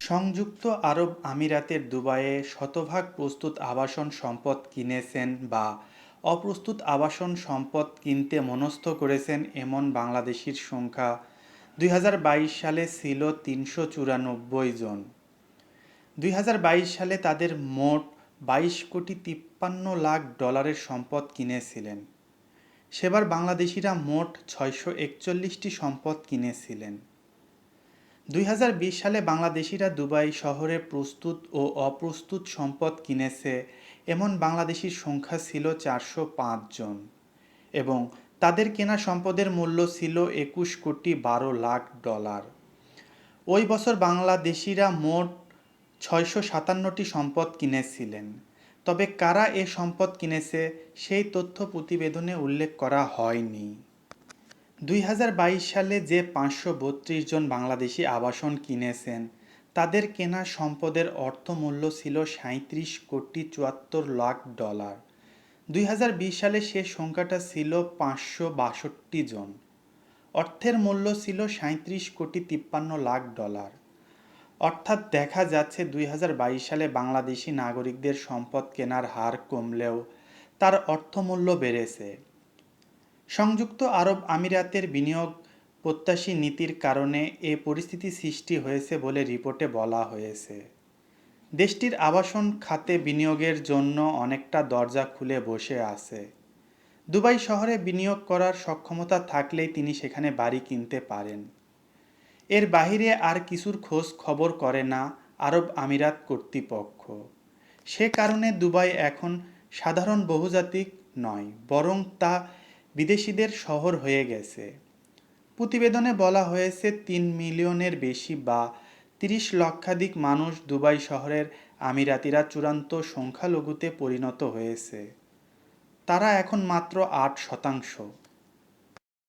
সংযুক্ত আরব আমিরাতের দুবাইয়ে শতভাগ প্রস্তুত আবাসন সম্পদ কিনেছেন বা অপ্রস্তুত আবাসন সম্পদ কিনতে মনস্থ করেছেন এমন বাংলাদেশির সংখ্যা দুই হাজার বাইশ সালে ছিল তিনশো চুরানব্বই জন। দুই হাজার বাইশ সালে তাদের মোট বাইশ কোটি তিপ্পান্ন লাখ ডলারের সম্পদ কিনেছিলেন। সেবার বাংলাদেশিরা মোট ছয়শো একচল্লিশটি সম্পদ কিনেছিলেন। দুই হাজার বিশ সালে বাংলাদেশিরা দুবাই শহরে প্রস্তুত ও অপ্রস্তুত সম্পদ কিনেছে। এমন বাংলাদেশির সংখ্যা ছিল চারশো পাঁচ জন। এবং তাদের কেনা সম্পদের মূল্য ছিল একুশ কোটি বারো লাখ ডলার। ওই বছর বাংলাদেশিরা মোট ছয়শো সাতান্নটি সম্পদ কিনেছিলেন। তবে কারা এ সম্পদ কিনেছে, সেই তথ্য প্রতিবেদনে উল্লেখ করা হয়নি। দুই হাজার বাইশ সালে যে পাঁচশো বত্রিশ জন বাংলাদেশি আবাসন কিনেছেন, তাদের কেনা সম্পদের অর্থমূল্য ছিল সাঁত্রিশ কোটি চুয়াত্তর লাখ ডলার। দুই হাজার বিশ সালে সে সংখ্যাটা ছিল পাঁচশো বাষট্টি জন। অর্থের মূল্য ছিল সাঁত্রিশ কোটি তিপ্পান্ন লাখ ডলার। অর্থাৎ দেখা যাচ্ছে দুই হাজার বাইশ সালে বাংলাদেশি নাগরিকদের সম্পদ কেনার হার কমলেও তার অর্থমূল্য বেড়েছে। সংযুক্ত আরব আমিরাতের বিনিয়োগ প্রত্যাশী নীতির কারণে এ পরিস্থিতি সৃষ্টি হয়েছে বলে রিপোর্টে বলা হয়েছে। দেশটির আবাসন খাতে বিনিয়োগের জন্য অনেকটা দরজা খুলে বসে আছে। দুবাই শহরে বিনিয়োগ করার সক্ষমতা থাকলেই তিনি সেখানে বাড়ি কিনতে পারেন। এর বাহিরে আর কিছুর খোঁজ খবর করে না আরব আমিরাত কর্তৃপক্ষ। সে কারণে দুবাই এখন সাধারণ বহুজাতিক নয়, বরং তা বিদেশিদের শহর হয়ে গেছে। প্রতিবেদনে বলা হয়েছে, তিন মিলিয়নের বেশি বা তিরিশ লক্ষাধিক মানুষ দুবাই শহরের আমিরাতিরা চূড়ান্ত সংখ্যালঘুতে পরিণত হয়েছে। তারা এখন মাত্র আট শতাংশ।